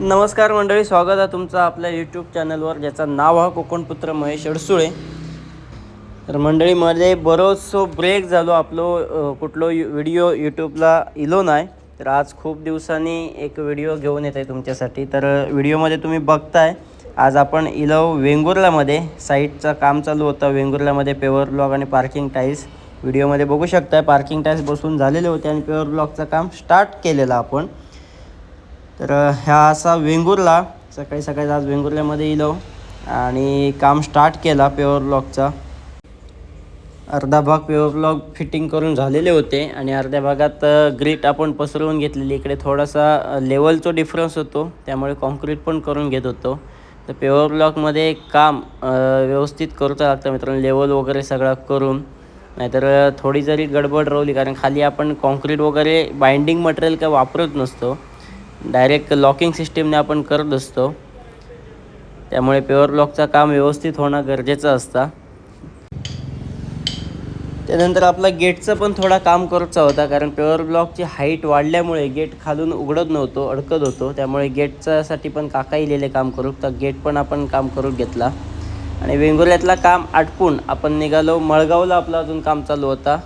नमस्कार मंडळी स्वागत आहे तुमचं आपल्या यूट्यूब चॅनलवर ज्याचं नाव आहे कोकणपुत्र महेश अडसुळे. तर मंडळीमध्ये बरोचसो ब्रेक झालो आपलो कुठलो यु- व्हिडिओ यूट्यूबला इलो नाही. तर आज खूप दिवसांनी एक व्हिडिओ घेऊन येत आहे तुमच्यासाठी. तर व्हिडिओमध्ये तुम्ही बघताय आज आपण इलो वेंगुर्ल्यामध्ये साईटचं काम चालू होतं. वेंगुर्ल्यामध्ये पेवर ब्लॉक आणि पार्किंग टाईल्स व्हिडिओमध्ये बघू शकताय पार्किंग टाईल्स बसून झालेले होते आणि पेवर ब्लॉकचं काम स्टार्ट केलेलं आपण. तर ह्या असा वेंगुर्ला सकाळी सकाळी आज वेंगुर्ल्यामध्ये इलो आणि काम स्टार्ट केला पेवर ब्लॉकचा अर्धा भाग पेवर ब्लॉक फिटिंग करून झालेले होते आणि अर्ध्या भागात ग्रीट आपण पसरवून घेतलेली. इकडे थोडासा लेवलचा डिफरन्स होतो त्यामुळे कॉन्क्रीट पण करून घेत होतो. तर पेवर ब्लॉकमध्ये काम व्यवस्थित करूचं लागतं मित्रांनो लेवल वगैरे सगळं करून नाहीतर थोडी जरी गडबड राहिली कारण खाली आपण कॉन्क्रीट वगैरे बाइंडिंग मटेरियल काय वापरत नसतो. डायरेक्ट लॉकिंग सिस्टीमने आपण करत असतो. त्यामुळे पेवर ब्लॉकचं काम व्यवस्थित होणं गरजेचं असतं. त्यानंतर आपला गेटचं पण थोडा काम करूचा होता कारण पेवर ब्लॉकची हाईट वाढल्यामुळे गेट खालून उघडत नव्हतो अडकत होतो. त्यामुळे गेटच्यासाठी पण काका इलेले काम करू तर गेट पण आपण काम करून घेतला. आणि वेंगुर्ल्यातला काम आटपून आपण निघालो. मळगावला आपलं अजून काम चालू होता.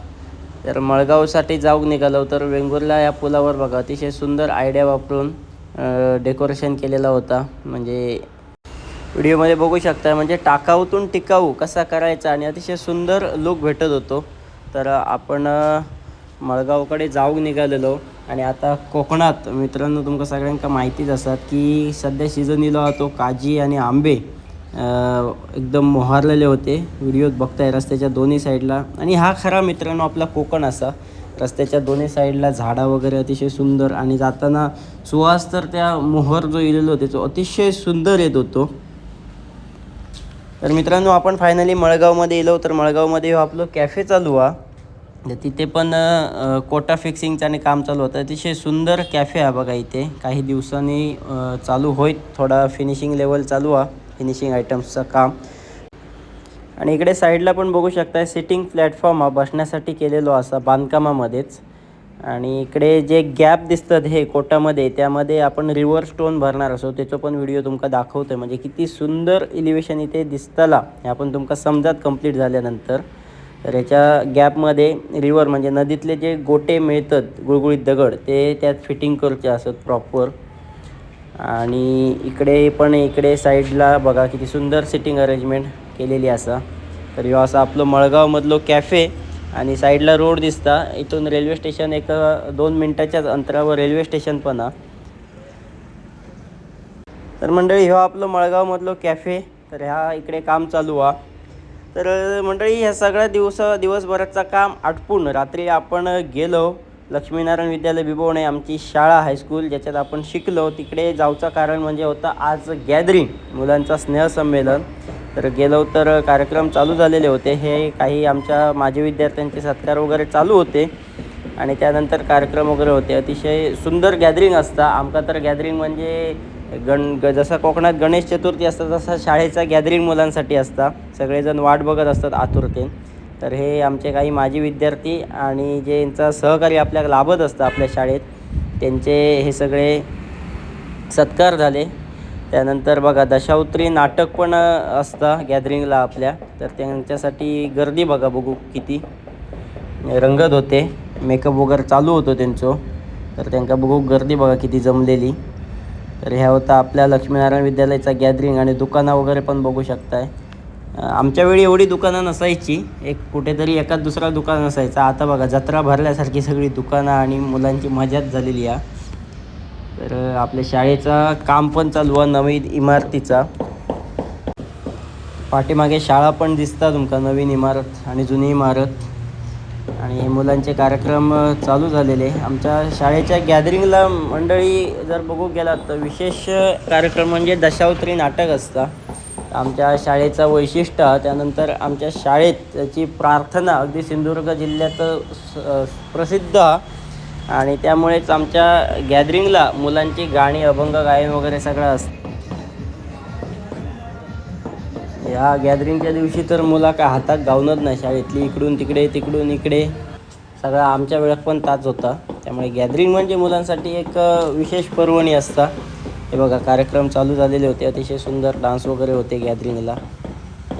तर मळगावसाठी जाऊक निघालो तर वेंगुर्ला या पुलावर बघा अतिशय सुंदर आयडिया वापरून डेकोरेशन केलेला होता. म्हणजे व्हिडिओमध्ये बघू शकता म्हणजे टाकाऊतून टिकाऊ कसा करायचा आणि अतिशय सुंदर लुक भेटत होतो. तर आपण मळगावकडे जाऊक निघालेलो आणि आता कोकणात मित्रांनो तुमका सगळ्यांका माहितीच असतात की सध्या सीझन इलो तो काजी आणि आंबे एकदम मोहारलेले होते. व्हिडिओत बघताय रस्त्याच्या दोन्ही साईडला. आणि हा खरा मित्रांनो आपला कोकण असा. रस्त्याच्या दोन्ही साईडला झाडं वगैरे अतिशय सुंदर आणि जाताना सुवास तर त्या मोहर जो इलेलो होते तो अतिशय सुंदर येत होतो. तर मित्रांनो आपण फायनली मळगावमध्ये येलो. तर मळगावमध्ये आपलं कॅफे चालू हा. तर तिथे पण कोटा फिक्सिंगचं आणि काम चालू होतं. अतिशय सुंदर कॅफे आहे बघा इथे. काही दिवसांनी चालू होईल. थोडा फिनिशिंग लेवल चालू आहे फिनिशिंग आयटम्सचं काम. आणि इकडे साईडला पण बघू शकताय सिटिंग प्लॅटफॉर्म हा बसण्यासाठी केलेलो असा बांधकामामध्येच. आणि इकडे जे गॅप दिसतात हे कोटामध्ये त्यामध्ये आपण रिव्हर स्टोन भरणार असो त्याचा पण व्हिडिओ तुमका दाखवतोय. म्हणजे किती सुंदर इलिव्हेशन इथे दिसतला हे आपण तुमका समजात कंप्लीट झाल्यानंतर. तर याच्या गॅपमध्ये रिव्हर म्हणजे नदीतले जे गोटे मिळतात गुळगुळीत दगड ते त्यात फिटिंग करूचे असत प्रॉपर आणि इकडे पण इकडे साईडला बघा किती सुंदर सिटिंग अरेंजमेंट केलेली असा. तर ह्यो असा आपलं मळगावमधलो कॅफे आणि साईडला रोड दिसता. इथून रेल्वे स्टेशन एक दोन मिनटाच्याच अंतरावर रेल्वे स्टेशन पण हा. तर मंडळी ह्यो आपलं मळगावमधलो कॅफे. तर ह्या इकडे काम चालू हा. तर मंडळी ह्या सगळ्या दिवस दिवसभराचा काम आटपून रात्री आपण गेलो. लक्ष्मीनारायण विद्यालय बिबवणे आमची शाळा हायस्कूल ज्याच्यात आपण शिकलो. तिकडे जाऊचं कारण म्हणजे होतं आज गॅदरिंग मुलांचा स्नेहसंमेलन. तर गेलो तर कार्यक्रम चालू झालेले होते. हे काही आमच्या माजी विद्यार्थ्यांचे सत्कार वगैरे चालू होते. आणि त्यानंतर कार्यक्रम वगैरे होते. अतिशय सुंदर गॅदरिंग असता. आमका तर गॅदरिंग म्हणजे गण ग जसं कोकणात गणेश चतुर्थी असतं तसा शाळेचा गॅदरिंग मुलांसाठी असता. सगळेजण वाट बघत असतात आतुरतेने. तर हे आमचे काही माजी विद्यार्थी आणि जे यांचा सहकार्य आपल्याला लाभत असतं आपल्या शाळेत त्यांचे हे सगळे सत्कार झाले. त्यानंतर बघा दशावत्री नाटक पण असतं गॅदरिंगला आपल्या. तर त्यांच्यासाठी गर्दी बघा बघू किती. रंगत होते. मेकअप वगैरे चालू होतो त्यांचं. तर त्यांका बघू गर्दी बघा किती जमलेली. तर ह्या होता आपल्या लक्ष्मीनारायण विद्यालयाचा गॅदरिंग आणि दुकानं वगैरे पण बघू शकताय. आमच्या वेळी एवढी दुकानं नसायची. एक कुठेतरी एकाच दुसरा दुकान असायचा. आता बघा जत्रा भरल्यासारखी सगळी दुकानं आणि मुलांची मजाच झालेली आहे तर आपल्या शाळेचा काम पण चालू आहे नवीन इमारतीचा. पाठीमागे शाळा पण दिसता तुमका नवीन इमारत आणि जुनी इमारत. आणि मुलांचे कार्यक्रम चालू झालेले. आमच्या शाळेच्या गॅदरिंगला मंडळी जर बघू गेलात तर विशेष कार्यक्रम म्हणजे दशावतरी नाटक असतं. आमच्या शाळेचं वैशिष्ट्य त्यानंतर आमच्या शाळेची प्रार्थना अगदी सिंधुदुर्ग जिल्ह्यात स- प्रसिद्ध. आणि त्यामुळेच आमच्या गॅदरिंगला मुलांची गाणी अभंग गायन वगैरे सगळं असतं. ह्या गॅदरिंगच्या दिवशी तर मुला काय हातात गावनच नाही. शाळेतली इकडून तिकडे तिकडून इकडे. सगळा आमच्या वेळात पण ताच होता. त्यामुळे गॅदरिंग म्हणजे मुलांसाठी एक विशेष पर्वणी असता. हे बघा कार्यक्रम चालू झालेले होते. अतिशय सुंदर डान्स वगैरे होते गॅदरिंगला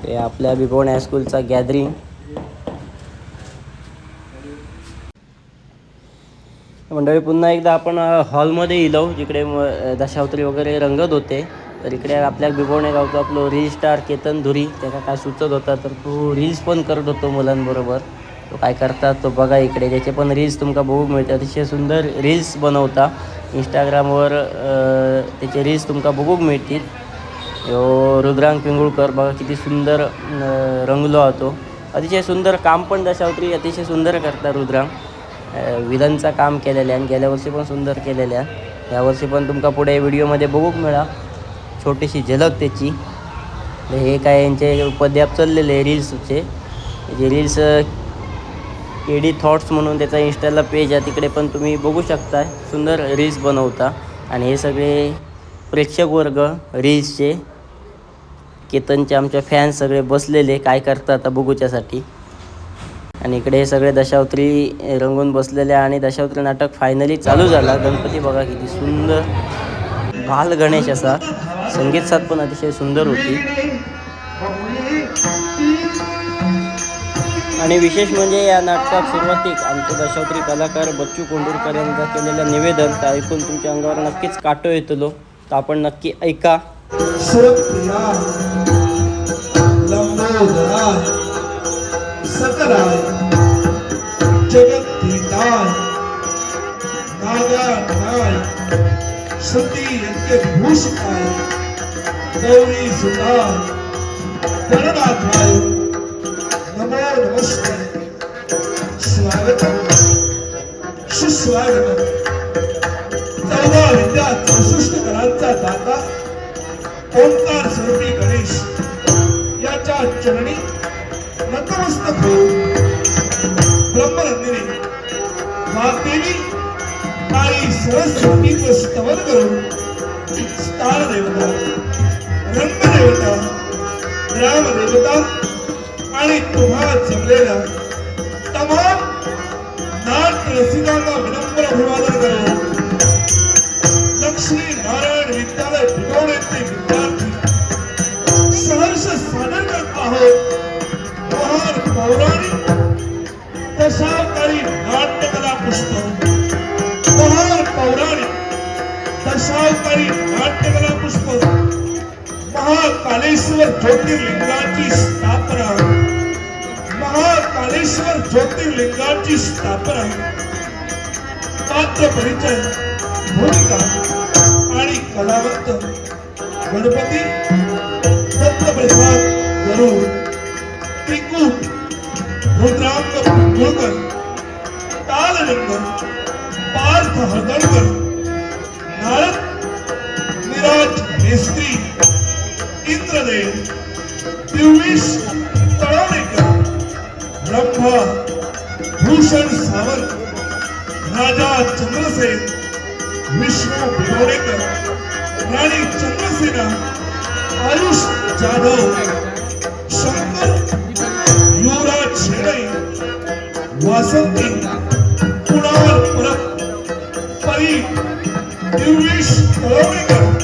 हे आपल्या बिबोण हायस्कूलचा गॅदरिंग मंडळी पुन्हा एकदा आपण हॉलमध्ये येलो जिकडे दशावतरी वगैरे रंगत होते. तर इकडे आपल्या बिबोणे गावचा आपलं रील स्टार केतन धुरी त्याचा काय सुचत होता तर तो रील्स पण करत होतो मुलांबरोबर. तो काय करतात तो बघा इकडे त्याचे पण रील्स तुमका बघू मिळते. अतिशय सुंदर रील्स बनवता. इंस्टाग्रामवर त्याचे रील्स तुमका बघूक मिळतील. यो रुद्रांग पिंगुळकर बघा किती सुंदर रंगलो होतो अतिशय सुंदर काम पण दशावतरी अतिशय सुंदर करता रुद्रांग. विलनचा काम केलेलं आहे आणि गेल्या वर्षी पण सुंदर केलेलं आहे. यावर्षी पण तुमका पुढे व्हिडिओमध्ये बघूक मिळा. छोटीशी झलक त्याची. हे काय यांचे पद्याप चाललेले रील्सचे जे रील्स एडी थॉट्स म्हणून त्याचा इंस्टाला पेज आहे. तिकडे पण तुम्ही बघू शकता सुंदर रील्स बनवता. आणि हे सगळे प्रेक्षक वर्ग रील्सचे केतनचे आमच्या फॅन्स सगळे बसलेले काय करतात आता बघूच्यासाठी आणि इकडे हे सगळे दशावत्री रंगून बसलेले आणि दशावत्री नाटक फायनली चालू झाला. गणपती बघा किती सुंदर. बाल गणेश असा संगीत साथ पण अतिशय सुंदर होती. आणि विशेष म्हणजे या नाटकात सुरुवातीक आमचे कलाकार बच्चू कोंडूरकर यांचा केलेलं निवेदन ते ऐकून तुमच्या अंगावर नक्कीच काटो येतलो. तर आपण नक्की ऐका. सुरप्रिया गौरी गणनाथाय नमो नमस्ते चौदा विद्या चौसष्ट दाता ओंकार स्वरूपी गणेश याच्या चरणी नतमस्तक होऊन ब्रह्मनंदिनी वाग्देवी आई सरस्वतीचं स्तवन करून स्थान देवता रंगदेवता ग्रामदेवता आणि तुम्हा जमलेल्या तमाम नाट्य रसिकांना विनम्र अभिवादन करून. लक्ष्मी नारायण विद्यालय भिगवण्याचे विद्यार्थी सहर्ष सादर करत आहोत. महान पौराणिक दशावतारी नाट्यकला पुस्तक महान पौराणिक दशावतारी नाट्यकला पुस्तक महाकालेश्वर ज्योतिर्लिंगाची ज्योतिर्लिंगाची स्थापना पात्र परिचय, भूमिका आणि कलावंत गणपती दत्तप्रसाद गरुड पार्थ नारद, निराज मेस्त्री, इंद्रदेव ब्रह्मा भूषण सावंत राजा चंद्रसेन विष्णू बिलोडेकर राणी चंद्रसेना आयुष जाधव शंकर युवराज शेडई वासंती कुणाल परब परी दिवेश तळवणेकर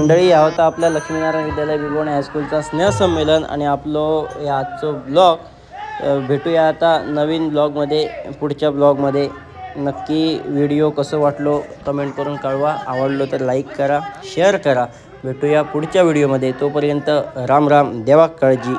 मंडळी या होता आपल्या लक्ष्मीनारायण विद्यालय बिबोणे हायस्कूलचा स्नेहसंमेलन आणि आपलो या आजचं ब्लॉग भेटूया आता नवीन ब्लॉगमध्ये पुढच्या ब्लॉगमध्ये. नक्की व्हिडिओ कसं वाटलो कमेंट करून कळवा आवडलो तर लाईक करा शेअर करा. भेटूया पुढच्या व्हिडिओमध्ये. तोपर्यंत राम राम देवा काळजी.